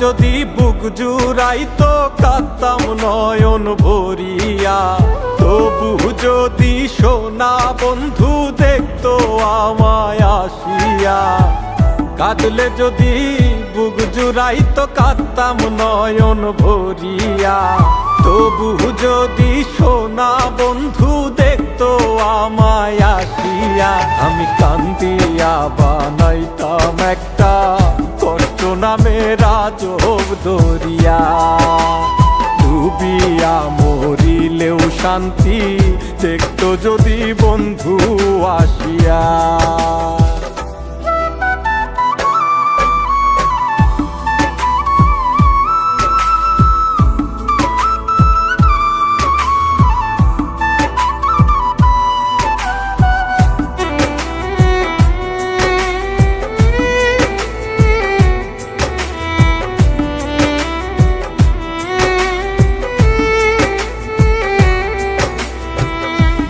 যদি বুক জুড়াইতো কাতাম নয়ন ভরিয়া। তবু যদি সোনা বন্ধু দেখতো আমায় আসিয়া। কাঁদলে যদি বুক জুড়াইতো কাতাম নয়ন ভরিয়া। তবু যদি সোনা বন্ধু দেখতো আমায় আসিয়া। আমি কান্দিয়া বানাইতাম নামে রাজব দরিয়া ডুবিয়া মরিলেও শান্তি দেখতো যদি বন্ধু আসিয়া।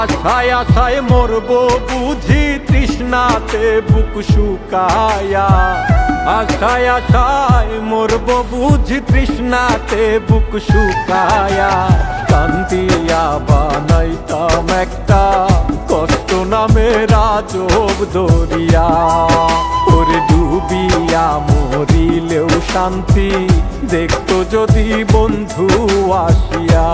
আশায় আশায় মরব বুঝি তৃষ্ণাতে বুক শুকায়া। আশায় আশায় মরব বুঝি তৃষ্ণাতে বুক শুকায়া। কান্দিয়া বানাইতাম একটা, কষ্ট নামে রাজব দরিয়া ওরে ডুবিয়া মরিলেও শান্তি, দেখতো যদি বন্ধু আসিয়া।